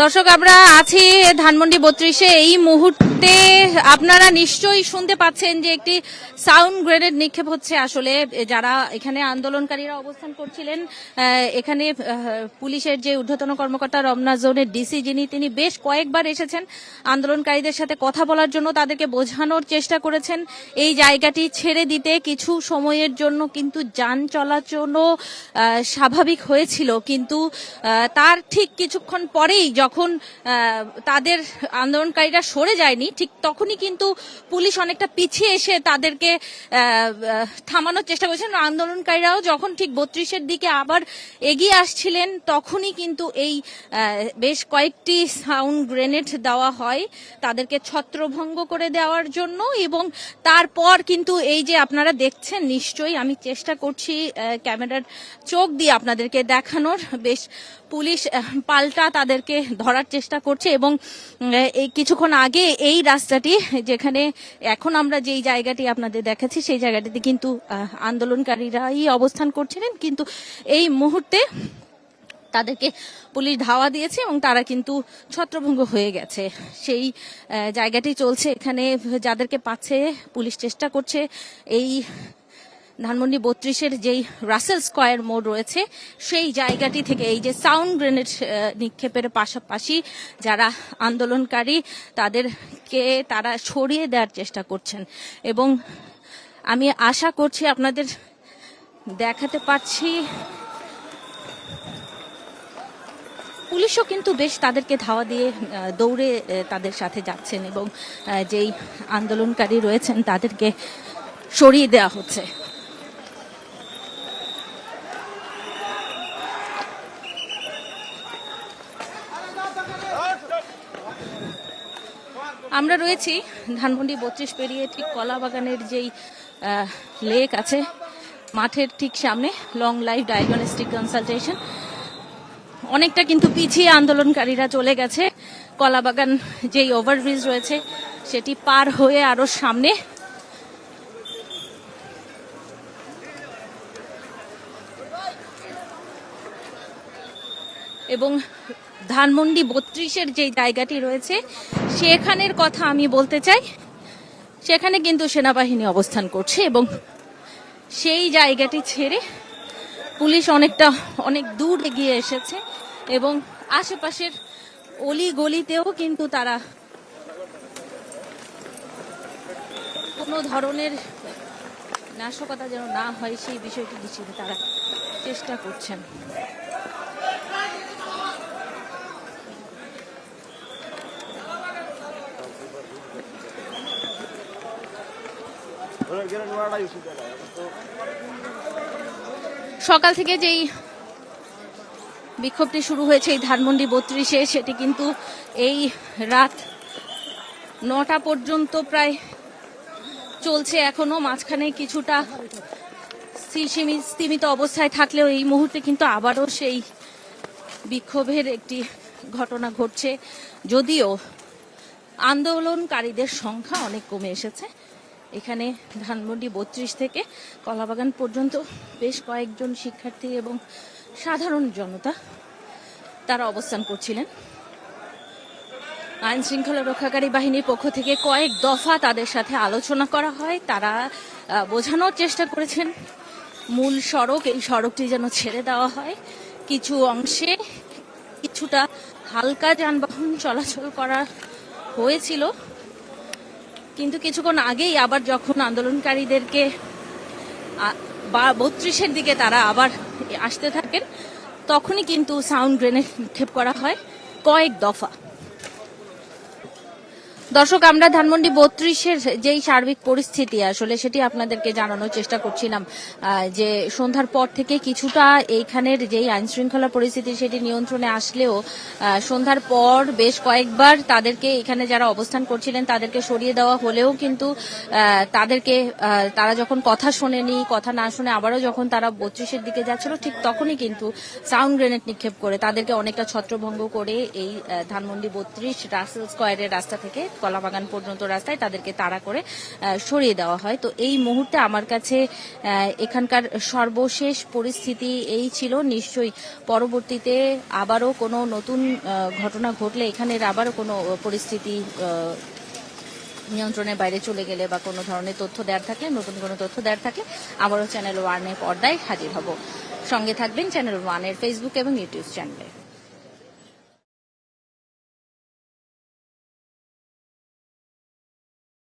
দর্শক আমরা আছি ধানমন্ডি বত্রিশে। এই মুহূর্তে আপনারা নিশ্চয়ই শুনতে পাচ্ছেন যে একটি সাউন্ড গ্রেনেড নিক্ষেপ হচ্ছে আসলে যারা এখানে আন্দোলনকারীরা অবস্থান করছিলেন এখানে পুলিশের যে ঊর্ধ্বতন কর্মকর্তা রমনা জোনের ডিসি যিনি, তিনি বেশ কয়েকবার এসেছেন আন্দোলনকারীদের সাথে কথা বলার জন্য, তাদেরকে বোঝানোর চেষ্টা করেছেন। এই জায়গাটি ছেড়ে দিতে কিছু সময়ের জন্য কিন্তু যান চলাচলও স্বাভাবিক হয়েছিল। কিন্তু তার ঠিক কিছুক্ষণ পরেই যখন তাদের আন্দোলনকারীরা সরে যায়নি ঠিক তখনই কিন্তু পুলিশ অনেকটা পিছিয়ে এসে তাদেরকে থামানোর চেষ্টা করেছেন। আন্দোলনকারীরাও যখন ঠিক বত্রিশের দিকে আবার এগিয়ে আসছিলেন, তখনই কিন্তু এই বেশ কয়েকটি সাউন্ড গ্রেনেড দেওয়া হয় তাদেরকে ছত্রভঙ্গ করে দেওয়ার জন্য এবং তারপর কিন্তু এই যে আপনারা দেখছেন, নিশ্চয়ই আমি চেষ্টা করছি ক্যামেরার চোখ দিয়ে আপনাদেরকে দেখানোর। বেশ পুলিশ পাল্টা তাদেরকে ধরার চেষ্টা করছে এবং এই কিছুক্ষণ আগে এই রাস্তাটি যেখানে এখন আমরা যেই জায়গাটি আপনাদের দেখাচ্ছি, সেই জায়গাটিতে কিন্তু আন্দোলনকারীরাই অবস্থান করছিলেন। কিন্তু এই মুহূর্তে তাদেরকে পুলিশ ধাওয়া দিয়েছে এবং তারা কিন্তু ছত্রভঙ্গ হয়ে গেছে। সেই জায়গাটি চলছে এখানে, যাদেরকে পাচ্ছে, পুলিশ চেষ্টা করছে এই ধানমন্ডি বত্রিশের যেই রাসেল স্কয়ার মোড় রয়েছে, সেই জায়গাটি থেকে এই যে সাউন্ড গ্রেনেড নিক্ষেপের পাশাপাশি যারা আন্দোলনকারী, তাদেরকে তারা সরিয়ে দেওয়ার চেষ্টা করছেন। এবং আমি আশা করছি আপনাদের দেখাতে পারছি, পুলিশও কিন্তু বেশ তাদেরকে ধাওয়া দিয়ে দৌড়ে তাদের সাথে যাচ্ছেন এবং যেই আন্দোলনকারী রয়েছেন, তাদেরকে সরিয়ে দেওয়া হচ্ছে। আমরা রয়েছি ধানমন্ডি বত্রিশ পেরিয়ে ঠিক কলা বাগানের যেই লেক আছে, মাঠের ঠিক সামনে লং লাইফ ডায়াগনস্টিক কনসালটেশন অনেকটা কিন্তু পিছিয়ে আন্দোলনকারীরা চলে গেছে। কলাবাগান যেই ওভারব্রিজ রয়েছে, সেটি পার হয়ে আরও সামনে। এবং ধানমন্ডি বত্রিশের যে জায়গাটি রয়েছে, সেখানের কথা আমি বলতে চাই। সেখানে কিন্তু সেনাবাহিনী অবস্থান করছে এবং সেই জায়গাটি ছেড়ে পুলিশ অনেকটা, অনেক দূর এগিয়ে এসেছে এবং আশেপাশের অলি গলিতেও কিন্তু তারা কোনো ধরনের নাশকতা যেন না হয়, সেই বিষয়টি নিশ্চিত তারা চেষ্টা করছেন। সকাল থেকে যেই বিক্ষোভটি শুরু হয়েছে এই ধানমন্ডি বত্রিশে, সেটি কিন্তু এই রাত নটা পর্যন্ত প্রায় চলছে এখনও। মাঝখানে কিছুটা স্তিমিত অবস্থায় থাকলেও এই মুহূর্তে কিন্তু আবারও সেই বিক্ষোভের একটি ঘটনা ঘটছে। যদিও আন্দোলনকারীদের সংখ্যা অনেক কমে এসেছে এখানে ধানমন্ডি বত্রিশ থেকে কলাবাগান পর্যন্ত বেশ কয়েকজন শিক্ষার্থী এবং সাধারণ জনতা তারা অবস্থান করছিলেন। আইন শৃঙ্খলা রক্ষাকারী বাহিনীর পক্ষ থেকে কয়েক দফা তাদের সাথে আলোচনা করা হয়। তারা বোঝানোর চেষ্টা করেছেন। মূল সড়ক, এই সড়কটি যেন ছেড়ে দেওয়া হয়। কিছু অংশে কিছুটা হালকা যানবাহন চলাচল করা হয়েছিল। কিন্তু কিছুক্ষণ আগেই আবার যখন আন্দোলনকারীদেরকে বত্রিশের দিকে তারা আবার আসতে থাকেন, তখনই কিন্তু সাউন্ড গ্রেনেড নিক্ষেপ করা হয় কয়েক দফা। দর্শক, আমরা ধানমন্ডি বত্রিশের যেই সার্বিক পরিস্থিতি, আসলে সেটি আপনাদেরকে জানানোর চেষ্টা করছিলাম যে সন্ধ্যার পর থেকে কিছুটা এইখানের যেই আইন শৃঙ্খলা পরিস্থিতি সেটি নিয়ন্ত্রণে আসলেও সন্ধ্যার পর বেশ কয়েকবার তাদেরকে এখানে যারা অবস্থান করছিলেন তাদেরকে সরিয়ে দেওয়া হলেও কিন্তু তাদেরকে তারা যখন কথা শোনেনি, কথা না শুনে আবারও যখন তারা বত্রিশের দিকে যাচ্ছিল, ঠিক তখনই কিন্তু সাউন্ড গ্রেনেড নিক্ষেপ করে তাদেরকে অনেকটা ছত্রভঙ্গ করে এই ধানমন্ডি বত্রিশ রাসেল স্কোয়ারের রাস্তা থেকে কলাবাগান পর্যন্ত রাস্তায় তাদেরকে তাড়া করে সরিয়ে দেওয়া হয়। তো এই মুহূর্তে আমার কাছে এখানকার সর্বশেষ পরিস্থিতি এই ছিল। নিশ্চয়ই পরবর্তীতে আবারও কোনো নতুন ঘটনা ঘটলে এখানের আবারও কোনো পরিস্থিতি নিয়ন্ত্রণের বাইরে চলে গেলে বা কোনো ধরনের তথ্য দেওয়ার থাকলে, নতুন কোনো তথ্য দেওয়ার থাকলে আবারও চ্যানেল ওয়ানের পর্দায় হাজির হব। সঙ্গে থাকবেন চ্যানেল ওয়ানের ফেসবুক এবং ইউটিউব চ্যানেলে।